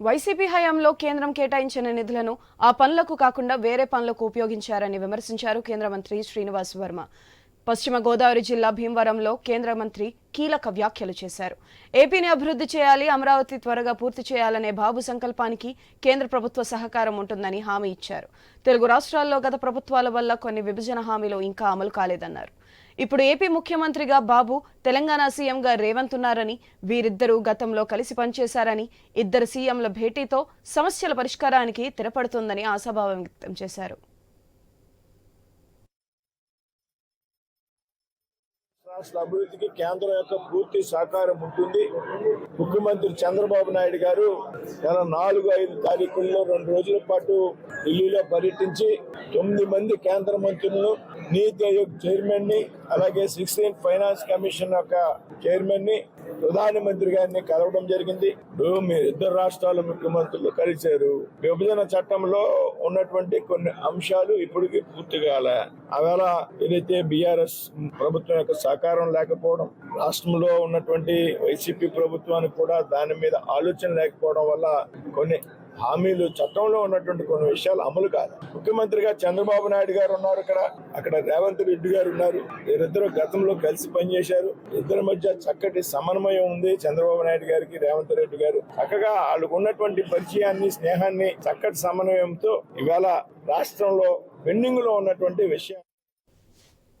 YCP హయాంలో కేంద్రం కేటాయించిన నిధులను ఆ పనులకు కాకుండా వేరే పనులకు ఉపయోగించారని విమర్శించారు కేంద్ర మంత్రి శ్రీనివాస్ వర్మ. పశ్చిమ గోదావరి జిల్లా భీమవరంలో కేంద్ర మంత్రి కీలక వ్యాఖ్యలు చేశారు. ఏపీని అభివృద్ధి చేయాలి అమరావతి త్వరగా పూర్తి చేయాలనే బాబు సంకల్పానికి కేంద్ర ప్రభుత్వ సహకారం ఉంటుందని హామీ ఇచ్చారు. తెలుగు రాష్ట్రాల్లో గత ప్రభుత్వాల వల్ల కొన్ని విభజన హామీలు ఇంకా అమలు కాలేదన్నారు. ఇప్పుడు ఏపీ ముఖ్యమంత్రిగా బాబు తెలంగాణ సీఎంగా రేవంత్ ఉన్నారని వీరిద్దరూ గతంలో కలిసి పనిచేశారని ఇద్దరు సీఎంల భేటీతో సమస్యల పరిష్కారానికి తెరపడుతుందని ఆశాభావం వ్యక్తం చేశారు. రాష్ట్ర అభివృద్ధికి కేంద్రం యొక్క పూర్తి సహకారం ఉంటుంది. ముఖ్యమంత్రి చంద్రబాబు నాయుడు గారు నెల నాలుగు ఐదు తారీఖుల్లో రెండు రోజుల పాటు ఢిల్లీలో పర్యటించి తొమ్మిది మంది కేంద్ర మంత్రులను నీతి ఆయోగ్ చైర్మన్ని అలాగే సిక్స్టీన్ ఫైనాన్స్ కమిషన్ యొక్క చైర్మన్ని ప్రధానమంత్రి గారిని కలవడం జరిగింది. మీరు ఇద్దరు రాష్ట్రాల ముఖ్యమంత్రులు కలిశారు. విభజన చట్టంలో ఉన్నటువంటి కొన్ని అంశాలు ఇప్పటికీ పూర్తి కాలే. అవేళ ఏదైతే బీఆర్ఎస్ ప్రభుత్వం యొక్క సహకారం లేకపోవడం రాష్ట్రంలో ఉన్నటువంటి వైసీపీ ప్రభుత్వానికి కూడా దాని మీద ఆలోచన లేకపోవడం వల్ల కొన్ని హామీలు చట్టంలో ఉన్నటువంటి కొన్ని విషయాలు అమలు కాదు. ముఖ్యమంత్రిగా చంద్రబాబు నాయుడు గారు ఉన్నారు ఇక్కడ అక్కడ రేవంత్ రెడ్డి గారు ఉన్నారు. వీరిద్దరు గతంలో కలిసి పనిచేశారు. ఇద్దరి మధ్య చక్కటి సమన్వయం ఉంది చంద్రబాబు నాయుడు గారికి రేవంత్ రెడ్డి గారు. చక్కగా వాళ్ళకు ఉన్నటువంటి పరిచయాన్ని స్నేహాన్ని చక్కటి సమన్వయంతో ఇవాళ రాష్ట్రంలో పెండింగ్లో ఉన్నటువంటి విషయం